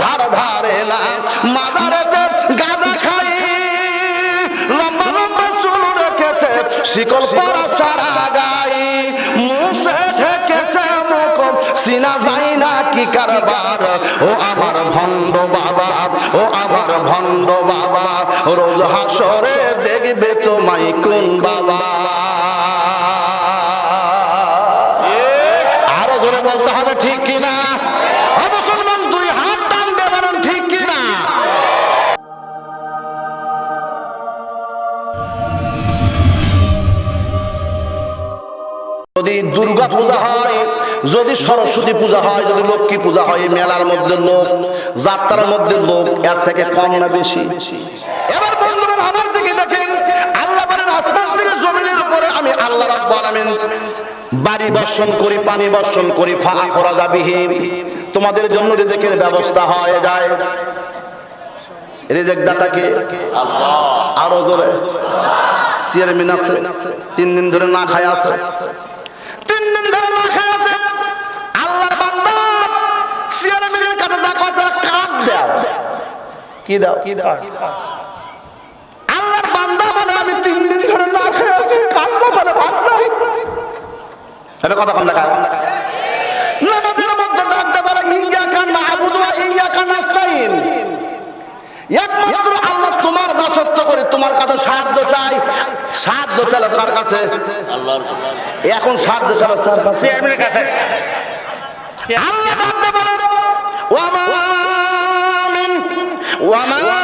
ধার ধারে না মাদারেতে গাঁদা খাই। লম্বা লম্বা চুল রেখেছে, শিকল পরা সারা গাই। মুসে ঠেকেছে মুখ সিনা যায় না কি কারবার। ও আমার ভণ্ড বাবা, ও আমার ভণ্ড বাবা, রোজ হাসরে দেখবে তোমায় কোন বাবা। আরও জোরে বলতে হবে, ঠিক কিনা? যদি দুর্গা পূজা হয়, যদি সরস্বতী পূজা হয়, যদি লক্ষ্মী পূজা হয় মেলার মধ্যে লোক, যাত্রার মধ্যে লোক, এর থেকে কম না বেশি? এবার বন্ধুরা, আমার দিকে দেখেন, আল্লাহ বলেন, আসমান থেকে জমিনের উপরে আমি আল্লাহ রাব্বুল আলামিন বাড়ি বর্ষণ করি, পানি বর্ষণ করি, ফাঁকা করা যাবিহীন তোমাদের জন্য রিজেকের ব্যবস্থা হয়ে যায়। রিজেক দাতাকে আরও জোরে। চেয়ারম্যান আছে, তিন দিন ধরে না খায় আছে তিন দিন ধরে না খায় আছে আল্লাহর বান্দা চেয়ারম্যানের কাছে দেখো তারা কাঠ দাও কি দাও কি দাও? আল্লাহর বান্দা বলে আমি তিন দিন ধরে না খেয়ে আছি কান্না বলে ভাত নাই আমি কথা কম দেখা নামাজের মধ্যে ডাকতে বলে ইয়াকা নাবুদু ওয়া ইয়াকা নাস্তাইন একমাত্র আল্লাহ তোমার দাসত্ব করে তোমার কাছে সাহায্য চাই। সাহায্য চাইলে কার কাছে? এখন সাহায্য চাইলে কার কাছে? আল্লাহ বলে ওয়ামা মিন ওয়ামা মিন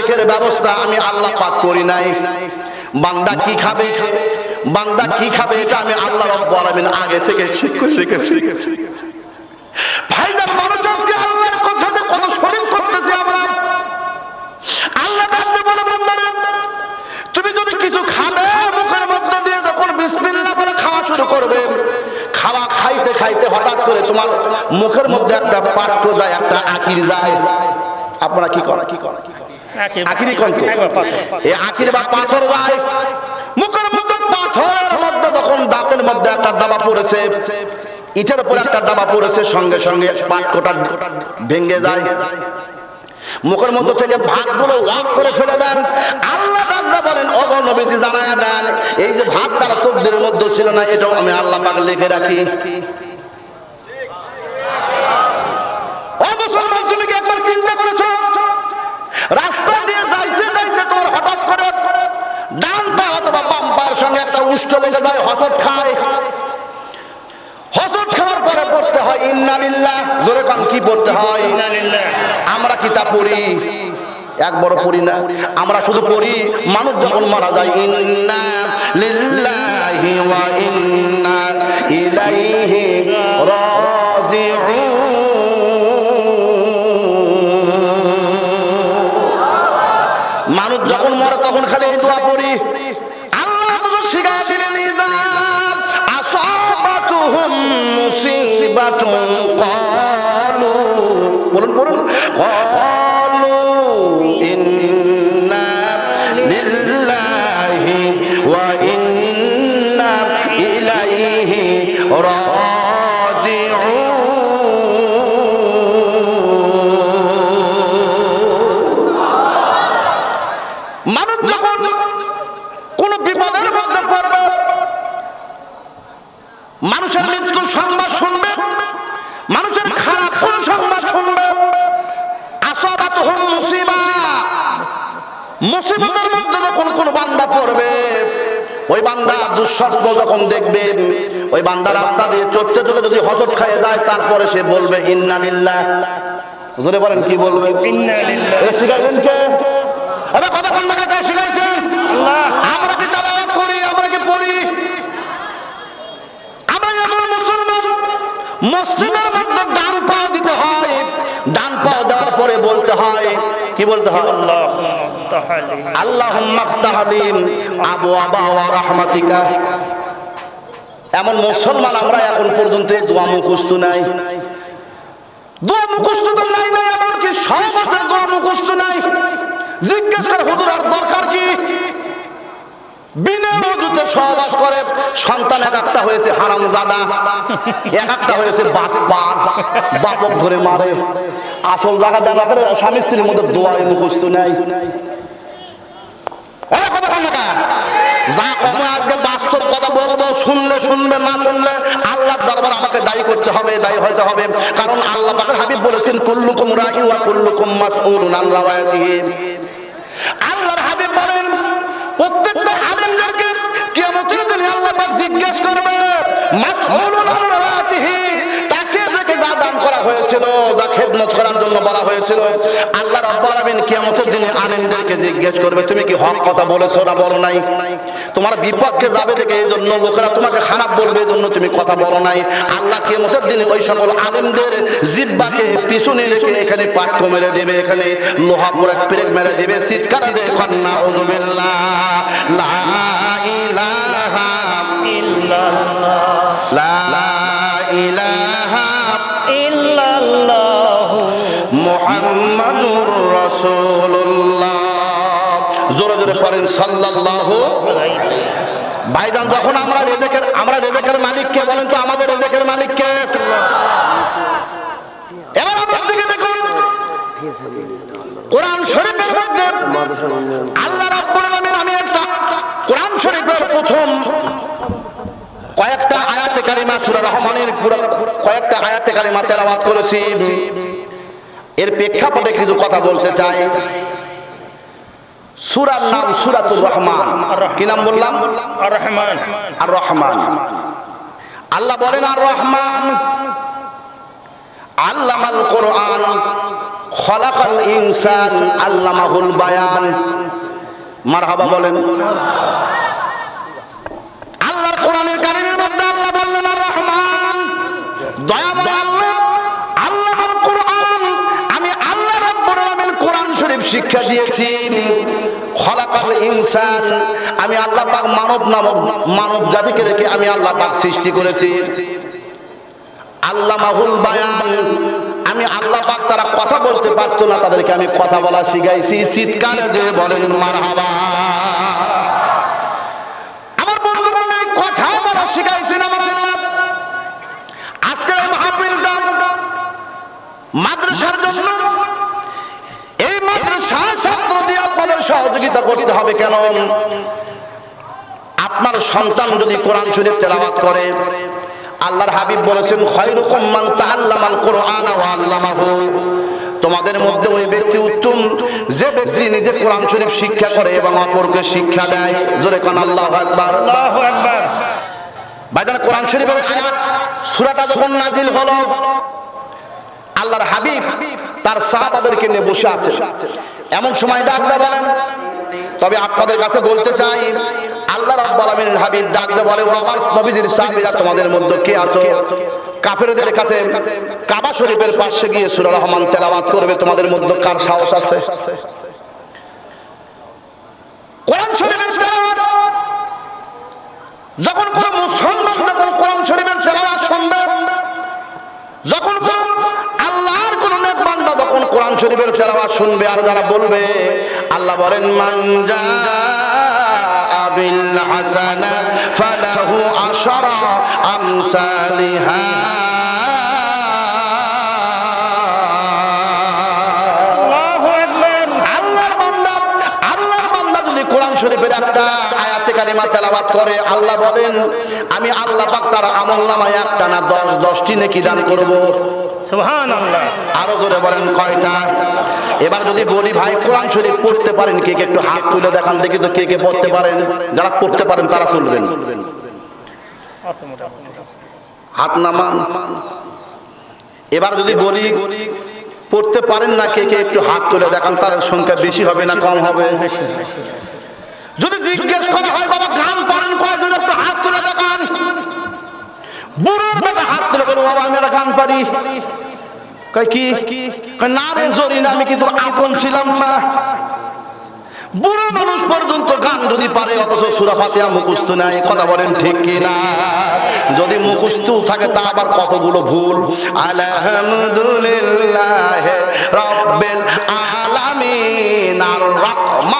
রিজেকের ব্যবস্থা আমি আল্লাহ পাক করি নাই। বান্দা কি খাবে? বান্দা কি খাবে এটা আমি আল্লাহ রব্বুল আলামিন আগে থেকে শিখে শিখেছি। ভাইজান, মানুষ আজকে আল্লাহর কথাতে কত শরীর করতেছি আমরা। আল্লাহ ডাকতে বলে, বান্দারে, তুমি যদি কিছু খাবে, মুখের মধ্যে দিয়ে যখন বিসমিল্লাহ বলে খাওয়া শুরু করবে, খাওয়া খাইতে খাইতে হঠাৎ করে তোমার মুখের মধ্যে একটা পাত্র যায়, একটা আকির যায়। আপনারা কি করেন? কি করেন আকিরি কন্ত একবার এই আকির বা পাথর। যায়। মুখের মধ্যে পাথরের মধ্যে যখন দাঁতের মধ্যে একটা ডাবা পড়েছে। ইটের উপর একটা ডাবা পড়েছে সঙ্গে সঙ্গে পাটকোটা ভেঙে যায়। মুখের মধ্যে থেকে ভাতগুলো ওয়াক করে ফেলে দেন। আল্লাহ বাগদা বলেন অগ নবীজি জানায় দেন এই যে ভাত তারা তকদের মধ্যে ছিল না এটাও আমি আল্লাহ পাক লিখে রাখি। ও মুসলমান তুমি কি একবার চিন্তা করেছ? রাস্তা দিয়ে যাইতে যাইতে তোমার হঠাৎ করে ডান পা অথবা বাম পায়ের সঙ্গে একটা উষ্ঠ লেগে যায় হজট খায়। হজট খাওয়ার পরে পড়তে হয় ইন্নালিল্লাহ জোরে কান কি পড়তে হয়? আমরা কি পড়ি? এক বড় পড়ি না। আমরা শুধু পড়ি মানুষ যখন মারা যায় ইন্না লিল্লাহি ওয়া ইন্না ইলাইহি রাজিউন। মানুষ যখন মরে তখন খালি এই দোয়া পড়ি। মুসিবাতুন ক্বালু বলুন। করবে। ওই বান্দা দুঃস্বপ্ন যখন দেখবে ওই বান্দা রাস্তা দিয়ে চলতে চলে যদি হজর খায় যায় তারপরে সে বলবে ইন্না লিল্লাহ। জোরে বলেন কি বলবে? শিখাইলেন কে? আরে কতক্ষণ ধরে কে শিখাইছেন আল্লাহ। আমরা কি তালাওয়াত করি আমরা কি পড়ি আমরা যখন মুসলমান মসজিদের মধ্যে ডান পাও দিতে হয় ডান পাও দেওয়ার পরে বলতে হয় কি বলতে হয়? আল্লাহ আবু আবা রাহমাতিকা। এমন মুসলমান আমরা এখন পর্যন্ত দোয়া মুখস্ত নাই। দোয়া মুখস্ত তো নাই নাই, এমনকি সব আছে দোয়া মুখস্থ নাই। জিজ্ঞেস করে, হুজুর দরকার কি? সহবাস করে সন্তান এক একটা হয়েছে জাদা এক একটা হয়েছে ধরে মারে। আসল করে স্বামী স্ত্রীর মধ্যে আজকে বাস্তব কথা শুনলে শুনবে, না শুনলে আল্লাহর দরবার আমাকে দায়ী করতে হবে, দায়ী হইতে হবে। কারণ আল্লাহ হাবিব বলেছেন, কুল্লুকুম রাহি কুল্লুকুম মাসউলুন আল্লাহর হাবিব বলেন প্রত্যেকটা আলেমদেরকে কিয়ামতের দিনে জিজ্ঞেস করবে মাসউলুন হয়েছিল, যা খেদমত করার জন্য বলা হয়েছিল। আল্লাহ রাব্বুল কিয়ামতের দিনে আলেমদেরকে জিজ্ঞেস করবে, তুমি কি হক কথা বলেছ না বলো নাই? তোমার বিপক্ষে যাবে দেখে এই জন্য লোকেরা তোমাকে খারাপ বলবে এই জন্য তুমি কথা বলো নাই। আল্লাহ কিয়ামতের দিনে ওই সকল আলেমদের জিব্বাকে পিছনে রেখে এখানে পাট্য মেরে দেবে, এখানে লোহা পুরা পেরেক মেরে দেবে। চিৎকার দিয়ে কন্যা উজুবিল্লাহ লা ইলাহা ইল্লাল্লাহ, লা জোরে জোরে পড়েন, সাল্লাল্লাহু ভাইজান, যখন আমরা রেজেকের আমরা রেজেকের মালিককে, বলেন তো আমাদের রেজেকের মালিককে। এবার আমার দিকে দেখুন। কোরআন শরীফের মধ্যে আল্লাহ রাব্বুল আলামিন, আমি একটা, কোরআন শরীফের প্রথম কয়েকটা আয়াতে কারিমা, সূরা রহমানের কয়েকটা আয়াতে কারিমা তেলাওয়াত করেছি। এর প্রেক্ষাপটে কিছু কথা বলতে চাই। সূরার নাম সূরাতুর রহমান। কি নাম বললাম? আর রহমান আর রহমান আল্লাহ বলেন আর রহমান আল্লামাল কোরআন খলাকাল ইনসান আল্লামাহুল বায়ান। মারহাবা বলেন। আল্লাহর কোরআনের কারিমের মধ্যে আল্লাহ বললেন আর রহমান দয়াময় আল্লাহ আল্লাহর কোরআন আমি আল্লাহ রাব্বুল আলামিন কোরআন শরীফ শিক্ষা দিয়েছি। আমি আল্লাহ পাক মানব নামক মানব জাতিকে রেখে আমি আল্লাহ পাক সৃষ্টি করেছি। আল্লাহ মাহুল বায়ান, আমি আল্লাহ পাক তারা কথা বলতে পারতো না, তাদেরকে আমি কথা বলা শিখাইছি। শীতকালে যে বলেন, মারহাবা। আমার বন্ধু কথা বলা মাদ্রাসার জন্য এই মাদ্রাসার ছাত্র দিয়ে আপনাদের সহযোগিতা করতে হবে কেন? আপনার সন্তান যদি কোরআন শরীফ তেলাওয়াত করে আল্লাহর হাবিব বলেছেন খয়রুকুম মান তাআল্লামাল কোরআন ওয়া আল্লামাহু। তোমাদের মধ্যে ওই ব্যক্তি উত্তম যে ব্যক্তি নিজে কোরআন শরীফ শিক্ষা করে এবং অপরকে শিক্ষা দেয়। জোরে কোন আল্লাহু আকবার। আল্লাহু আকবার। ভাইজান কোরআন শরীফের আয়াত সূরাটা যখন নাজিল হলো আল্লাহর হাবিব তার সাহাবাদেরকে নিয়ে বসে আছে এমন সময় ডাকতে বলেন, তবে আপনাদের কাছে বলতে চাই, আল্লাহ রাব্বুল হাবিব ডাকতে বলে, ও আমার নবীজির সাহাবীরা, তোমাদের মধ্যে কে আছো? কাফেরদের কাছে কাবা শরীফের পাশে গিয়ে সূরা রহমান তেলাওয়াত করবে। তোমাদের মধ্যে কার সাহস আছে? কোরআন শরীফের তেলাওয়াত। যখন কোন মুসলমান যখন কোরআন শরীফের তেলাওয়াত শরীফের তেলাওয়াত শুনবে আর যারা বলবে আল্লাহ বলেন মানজা বিল হাসানা ফালাহু আশরা আমসালিহা। কালিমা তেলাওয়াত করে আল্লাহ বলেন আমি আল্লাহ পাক তার আমল নামায় একটা না দশ দশটি নেকি দান করব। আরও জোরে বলেন কয়টা? এবার যদি বলি ভাই কোরআন শরীফ পড়তে পারেন কে কে একটু হাত তুলে দেখান দেখি তো কে কে পড়তে পারেন। যারা পড়তে পারেন তারা তুলবেন। হাত নামান। এবার যদি বলি পড়তে পারেন না কে কে একটু হাত তুলে দেখান তার সংখ্যা বেশি হবে না কম হবে? যদি জিজ্ঞেস করা হয় বাবা গান পারেন কয়জন একটু হাত তুলে দেখান। বুড়োর বেটা হাত তুলে বলো বাবা, আমি একটা গান পারি। কি? না রে না, আমি কিছু আপন ছিলাম না। বুড়ো মানুষ পর্যন্ত গান যদি পারে, অথচ সুরা নাই, কথা বলেন ঠিক কি না? যদি মুখস্থ থাকে, তা আবার কতগুলো ভুল? আলহামদুলিল্লাহ, রব্বিল আলামিন, আর রহমানের রাহিম মালিক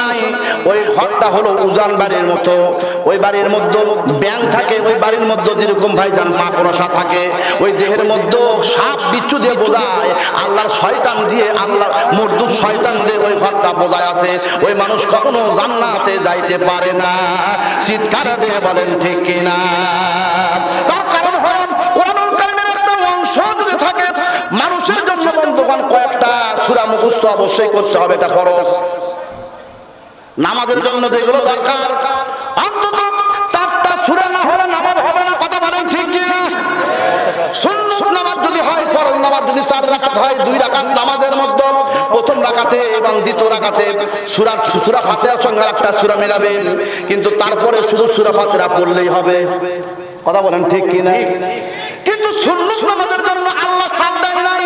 নাই ওই ঘরটা হলো উজান বাড়ির মতো। ওই বাড়ির মধ্যে ব্যাং থাকে, ওই বাড়ির মধ্যে যেরকম ভাইজান মাকড়সা থাকে, ওই দেহের মধ্যে সাপ বিচ্ছু দিয়ে বোঝায়, আল্লাহর শয়তান দিয়ে আল্লাহ মর্দুদ শয়তান দিয়ে ওই ঘরটা বোঝায় আছে। ওই মানুষ কখনো জান্নাতে যাইতে পারে না। চিৎকার দিয়ে বলেন, ঠিক কিনা তার কারণ হল কোরআনুল কারিমের একটা থাকে, মানুষের জন্য বন্ধুগণ, কয়েকটা সূরা মুখস্থ অবশ্যই করতে হবে, এটা ফরজ। নামাজের জন্য যেগুলো দরকার। অন্তত চারটা সুরে না হলে নামাজ হবে না কথা বলেন ঠিক? সুন্নত নামাজ যদি হয় ফরজ নামাজ যদি চার হয় দুই নামাজের মধ্যে প্রথম এবং দ্বিতীয় সূরা সূরা ফাতিহার সঙ্গে একটা সূরা মেলাবে। কিন্তু তারপরে শুধু সূরা ফাতিহা পড়লেই হবে। কথা বলেন ঠিক কি না? কিন্তু সুন্নত নামাজের জন্য আল্লাহ নাই।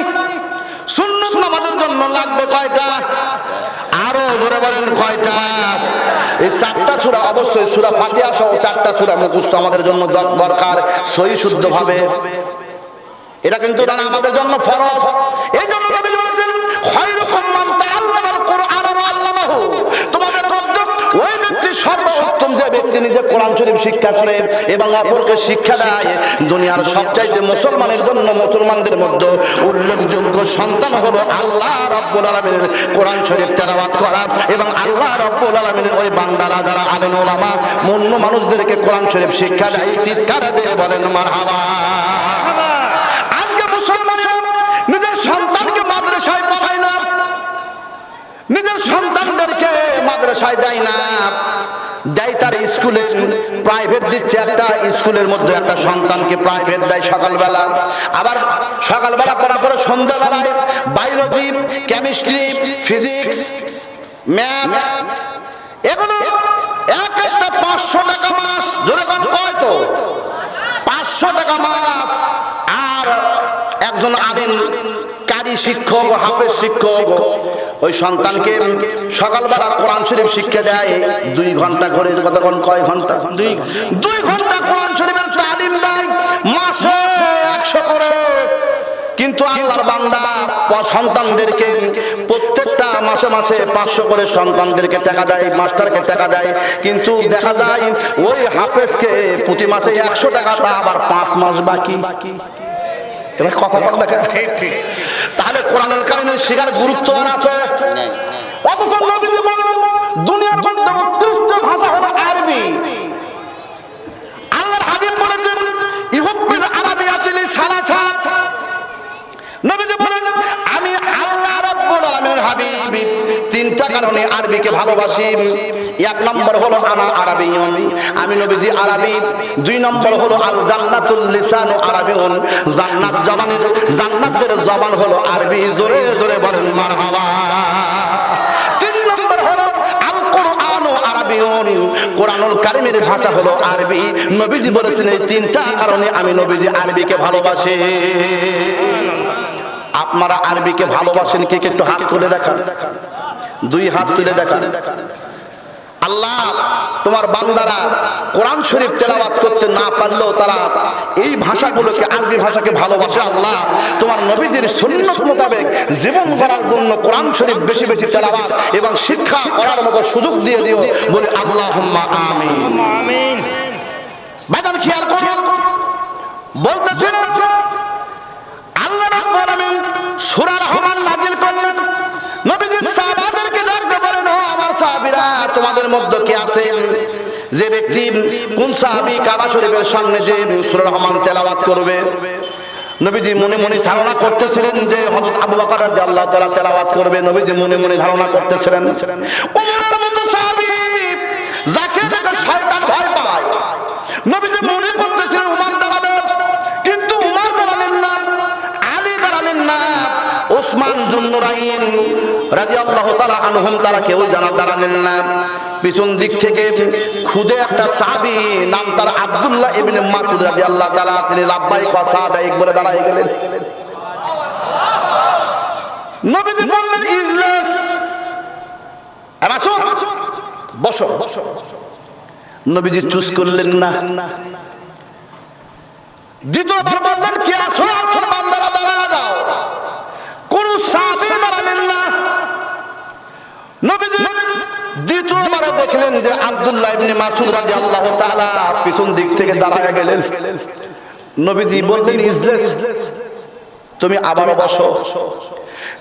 নামাজের জন্য লাগবে কয়টা? আরও ধরে বলেন কয়টা? এই চারটা সূরা অবশ্যই সূরা ফাতিয়া সহ চারটা সূরা মুখস্থ আমাদের জন্য দরকার সহি শুদ্ধ ভাবে এটা কিন্তু আমাদের জন্য ফরজ। এই জন্য নবী বলেছেন খায়রুকুম মান তাআল্লামাল কুরআন ওয়া আল্লামাহু তোমাদের মধ্যে ওই ব্যক্তি সর্বোত্তম যে কোরআন শরীফ শিক্ষা করে এবং অপরকে শিক্ষা দেয়, দুনিয়ার সবচাইতে মুসলমানের জন্য মুসলমানদের মধ্যে উল্লেখযোগ্য সন্তান হলো আল্লাহ রাব্বুল আলামিনের কোরআন শরীফ তেলাওয়াত করা এবং আল্লাহ রাব্বুল আলামিনের ওই বান্দারা যারা আলেম ওলামা, মন্য মানুষদেরকে কোরআন শরীফ শিক্ষা দেয়, চিৎকার দিয়ে বলেন, মারহাবা। আজকে মুসলমানেরা নিজের সন্তানকে মাদ্রাসায় পড়ায় না, নিজের সন্তানদেরকে মাদ্রাসায় দেয় না। দেয় তার স্কুলে প্রাইভেট দিচ্ছে একটা স্কুলের মধ্যে একটা সন্তানকে প্রাইভেট দেয় সকালবেলা। আবার সকালবেলা পড়া পরে সন্ধ্যাবেলায় বায়োলজি কেমিস্ট্রি ফিজিক্স ম্যাথ এগুলো এক একটা পাঁচশো টাকা মাস। জোরে কোন, কয় তো? পাঁচশো টাকা মাস। আর একজন আদিন কারি শিক্ষক হাফেজ শিক্ষক ওই সন্তানকে সকালবেলা কোরআন শরীফ শিক্ষা দেয় দুই ঘণ্টা করে কতক্ষণ কয় ঘণ্টা? দুই ঘণ্টা। কোরআন শরীফের তালিম দেয় মাসে একশো করে। কিন্তু আল্লাহর বান্দা সন্তানদেরকে প্রত্যেকটা মাসে মাসে পাঁচশো করে সন্তানদেরকে টাকা দেয় মাস্টারকে টাকা দেয়। কিন্তু দেখা যায় ওই হাফেজকে প্রতি মাসে একশো টাকা তা আবার পাঁচ মাস বাকি বাকি। এবার কথা বল দেখা। ঠিক ঠিক তাহলে কোরআনুল কারিমের শিকার গুরুত্ব আর আছে? অথচ নবীজি বললেন দুনিয়ার মধ্যে তিনটা কারণে আরবিকে ভালোবাসি। এক নম্বর হলো আনা আরাবিয়ুন। আমি নবীজি আরবি। দুই নম্বর হলো আল জান্নাতুল লিসান আরাবিয়ুন। জান্নাত জবানের জান্নাতের জবান হলো আরবি। জোরে জোরে বলেন, মারহাবা। কোরআনুল কারিমের ভাষা হলো আরবি। নবীজি বলেছেন, এই তিনটা কারণে আমি নবীজি আরবিকে ভালোবাসি। আপনারা আরবিকে ভালোবাসেন কে কে? একটু হাত তুলে দেখান। দুই হাত তুলে দেখান আল্লাহ তোমার বান্দারা কোরআন শরীফ তেলাওয়াত করতে না পারলেও তারা এই ভাষাগুলোকে আরবি ভাষাকে ভালোবাসে। আল্লাহ তোমার নবীজির সুন্নত মোতাবেক জীবন গড়ার জন্য কোরআন শরীফ বেশি বেশি তেলাওয়াত এবং শিক্ষা করার মতো সুযোগ দিয়ে দিও। বলে আল্লাহ আমিন। বাজান খেয়াল করুন বলতেছেন আল্লাহ রাব্বুল আলামিন সূরা রহমান নাযিল করলেন। তোমাদের মধ্যে কে আছে? যে ব্যক্তি কোন সাহাবী কাবা শরীফের সামনে যে সূরা রহমান তেলাওয়াত করবে? নবীজি মনে মনে ধারণা করতেছিলেন যে আবু বকর রাদিয়াল্লাহু তাআলা তেলাওয়াত করবে। নবীজি মনে মনে ধারণা করতেছিলেন যাকে যাকে শয়তান ভয় পায়। নবীজি মনে করতেছিলেন, উমার দাঁড়াবে কিন্তু উমার দাঁড়ালেন না আলী দাঁড়ালেন না ওসমান জুন্নুরাইন রাদিয়াল্লাহু তাআলা আনহুম তারা কেউ জানা দাঁড়ালেন না। পিছন দিক থেকে খুদে একটা সাহাবী নাম তার আব্দুল্লাহ ইবনে মাসউদ রাদিয়াল্লাহু তাআলা তিনি লাব্বাইক ওয়া সাদাইক বলে দাঁড়ায় গেলেন। নবীজি বললেন না দাঁড়া যাও কোন সাথে দাঁড়ালেন না নবীজি দেখলেন যে আব্দুল্লাহ ইবনে মাসুদ রাদিয়াল্লাহু তাআলা পিছন দিক থেকে দাঁড়ায় গেলেন। নবীজি বললেন তুমি আবারও বসো।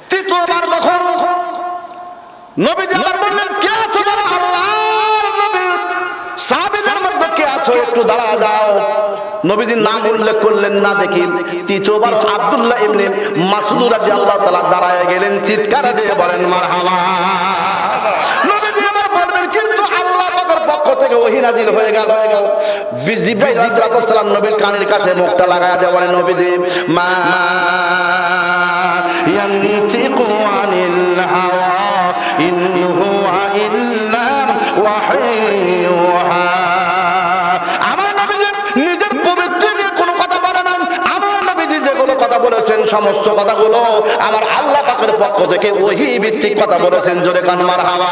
তৃতীয়বার যখন নবীজি আবার বললেন, কে আছো বলো আল্লাহর সাহাবীদের মধ্যে কে আছো একটু দাঁড়া যাও। নবীজির নাম উল্লেখ করলেন, না দেখি। তৃতীয়বার আব্দুল্লাহ ইবনে মাসুদ রাদিয়াল্লাহু তাআলা দাঁড়ায় গেলেন, চিৎকার দিয়ে বলেন, মারহাবা নবীজি আবার বলবেন কিন্তু আল্লাহ পাকের পক্ষ থেকে ওহী নাজিল হয়ে গেল। জিব্রাইল নবীর কানের কাছে মুখটা লাগায়া দেওয়া নবীজি, মা ইয়ানতিকু আমার নিজের পবিত্র কোনো কথা বলে না আমার কথা বলেছেন, সমস্ত কথাগুলো আমার আল্লাহ পাকের পক্ষ থেকে ওহি ভিত্তিক কথা বলেছেন। জোরে কান মার হাওয়া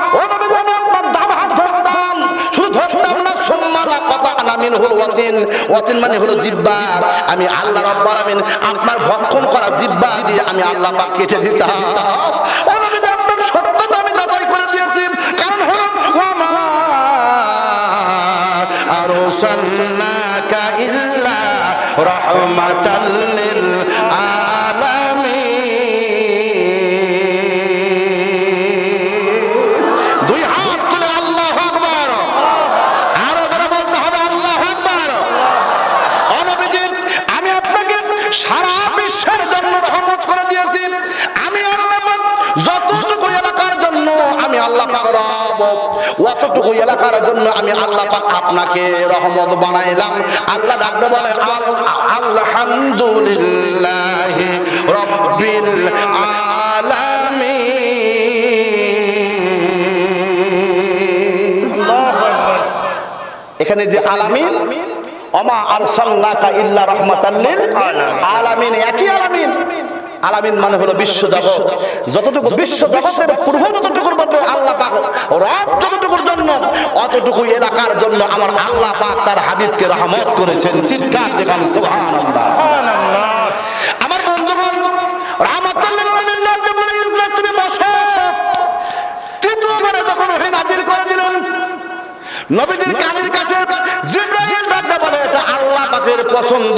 লাকাতানা হলো ওয়াতিন। ওয়াতিন মানে হলো জিব্বা। আমি আল্লাহ রাব্বুল আলামিন আপনার ভক্ষণ করা জিব্বা দিয়ে আমি আল্লাহ পাক কেটে দিতাম। ইল্লা রাহমাতাল অতটুকু এলাকার জন্য আমি আল্লাহ পাক আপনাকে রহমত বানাইলাম। আল্লাহ ডাকতে বলে আল- আলহামদুলিল্লাহ রব্বিল আলামিন। এখানে যে আলামিন অমা আর আরসালনাকা ইল্লা রাহমাতাল লিল আলামিন। একই আলামিন। আলামিন মানে হলো বিশ্ব জগৎ। যতটুকু বিশ্ব জগতের পূর্ব যতটুকুর মধ্যে আল্লাহ পাক রব যতটুকুর জন্য অতটুকু এলাকার জন্য আমার আল্লাহ পাক তার হাবিবকে রহমত করেছেন। চিৎকার দেখান সুবহানাল্লাহ। সুবহানাল্লাহ আমার বন্ধুগণ রাহমাতুল্লাহ করে দিলেন নবীজির কানের কাছে জিব্রাইল ডাকতে বলে এটা আল্লাহ পাকের পছন্দ।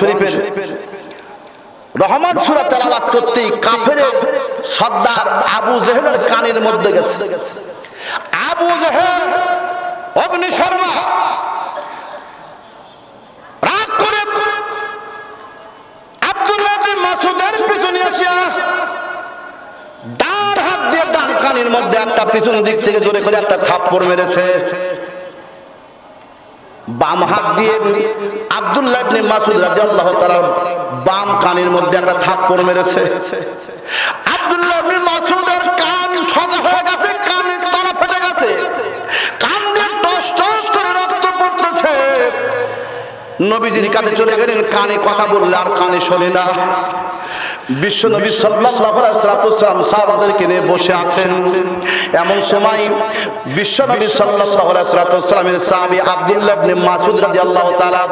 শরীফের রহমান সুরা তেলাওয়াত করতেই কাফের সর্দার আবু জেহেলের কানের মধ্যে গেছে। আবু জেহেল, অগ্নি শর্মা পিছনে ডান হাত দিয়ে ডান কানের মধ্যে একটা পিছন দিক থেকে জোরে করে একটা থাপ্পড় মেরেছে। বাম হাত দিয়ে আব্দুল্লাহ ইবনে মাসুদ রাদিয়াল্লাহু তাআলার বাম কানের মধ্যে একটা থাপ্পড় মেরেছে। আব্দুল্লাহ ইবনে মাসুদের কান সোজা হয়ে গেছে, কানের তলা ফেটে গেছে। কান দিয়ে টস টস করে রক্ত পড়তেছে। নবীজির কাছে চলে গেলেন, কানে কথা বললে আর কানে শোনে না। বিশ্ব নবী সাহাবাদেরকে নিয়ে বসে আছেন। এমন সময় বিশ্ব নবী ওয়াসাল্লামের সাহাবী আব্দুল্লাহ ইবনে মাসউদ রাদিয়াল্লাহু তাআলা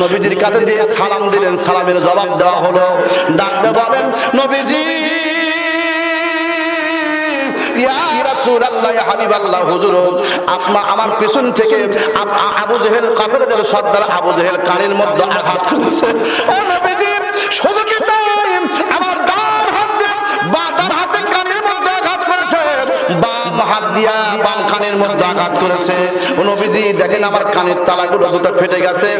নবীজির কাছে যে সালাম দিলেন সালামের জবাব দেওয়া হলো। ডাকতে বলেন নবীজি আমার পেছন থেকে আবু জেহেল কাফেরদের সর্দার আবু জেহেল কানের মধ্যে আঘাত করেছে। হাত দিয়া বাম কানের মধ্যে আঘাত করেছে। নবীজি, দেখেন আমার কানের তালাগুলো দুটো ফেটে গেছে।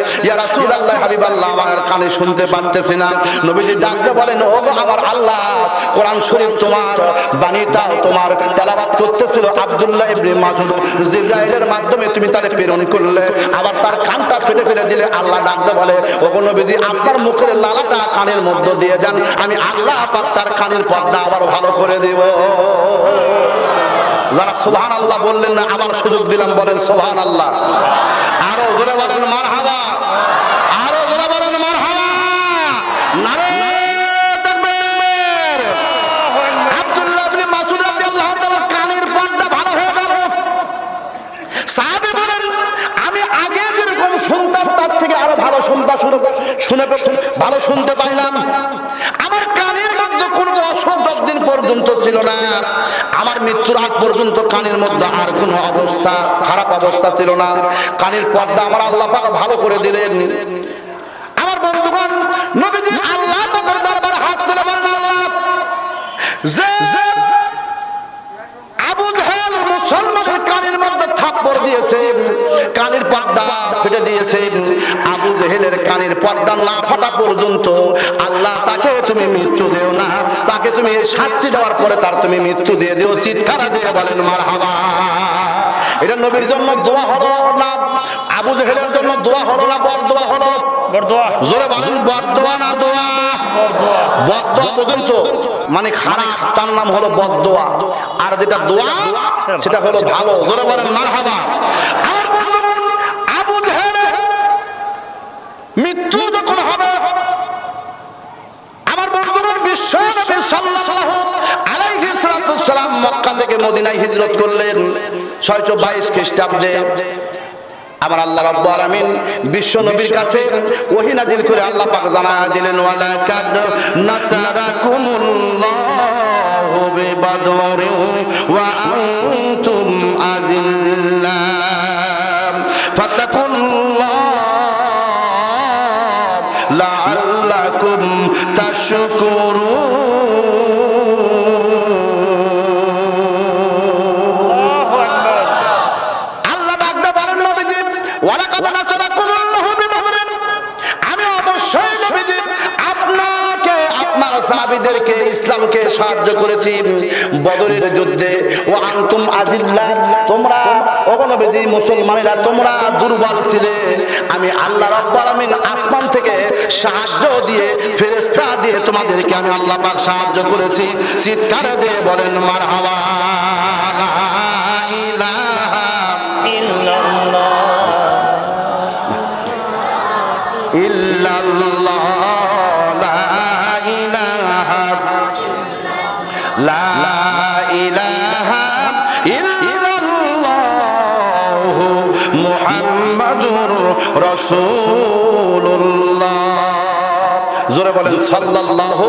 আর কানে শুনতে পারতেছি না। নবীজি ডাকতে বলেন, ও আমার আল্লাহ, কোরআন শরীফ তোমার বাণীটা তোমার তেলাবাত করতেছিল আব্দুল্লাহ ইবনে মাসুদ জিব্রাইলের মাধ্যমে তুমি তারে প্রেরণ করলে। আবার তার কানটা ফেটে ফেটে দিলে আল্লাহ ডাকতে বলে, ও নবীজি, আপনার মুখের লালাটা কানের মধ্যে দিয়ে দেন। আমি আল্লাহ পাক তার কানের পর্দা আবার ভালো করে দেব। যারা সুবহান আল্লাহ বললেন না, আবার সুযোগ দিলাম, বলেন সুবহান আল্লাহ আরও জোরে বলেন পর্দা ভালো গেল। আমি আগে যেরকম শুনতাম, তার থেকে আরও ভালো শুনতা শুনে ভালো শুনতে পাইলাম। আমার কানের মধ্যে কোনো অসুখ পর্যন্ত ছিল না। আমার মৃত্যুর আগ পর্যন্ত কানের মধ্যে আর কোনো অবস্থা, খারাপ অবস্থা ছিল না। কানের পর্দা আমার আল্লাহ ভালো করে দিলেন। আমার বন্ধুগণ নবীজি আল্লাহ পাকের হাত তুলে বললেন, আল্লাহ যে যে আবু জাহেল মুসলমানের কানের মধ্যে থাপ্পড় দিয়েছে কানের পর্দা ফেটে দিয়েছে আবু জেহেলের কানের পর্দা না ফাটা পর্যন্ত আল্লাহ তাকে তুমি মৃত্যু দেও না। তাকে তুমি শাস্তি দেওয়ার পরে তার তুমি মৃত্যু দিয়ে দিও। চিৎকার দিয়ে বলেন মার মারহাবা। এটা নবীর জন্য দোয়া হলো না? আবু জেহেলের জন্য দোয়া হলো না বর দোয়া হলো? বরদোয়া জোরে বলেন বর দোয়া না দোয়া? মানে খারাপ তার নাম হলো বদোয়া আর যেটা দোয়া সেটা হলো ভালো। জোরে বলেন মারহাবা। থেকে মদিনায় হিজরত করলেন 622 খ্রিস্টাব্দে। আমার আল্লাহ রাব্বুল আলামিন বিশ্ব নবীর কাছে ওহী নাজিল করে আল্লাহ পাক জানা দিলেন ওয়ালা কাদ নাসারাকুমুল্লাহু বিবাদরিন ওয়া আনতুম আযিল্লা ফাতাকুল্লাহ লাআল্লাকুম তাশকুরুন। সাহাবীদেরকে ইসলামকে সাহায্য করেছি। বদরের যুদ্ধে। ও আনতুম আজিল্লা। তোমরা অগণবেদী মুসলমানেরা, তোমরা দুর্বল ছিলে। আমি আল্লাহ রাব্বুল আসমান থেকে সাহায্য দিয়ে, ফেরেশতা দিয়ে তোমাদেরকে আমি আল্লাহ পাক সাহায্য করেছি। চিৎকার দিয়ে বলেন, মারহাবা ইলাহা ইল্লাল্লাহ। রাসূলুল্লাহ। জোরে বলেন সাল্লাল্লাহু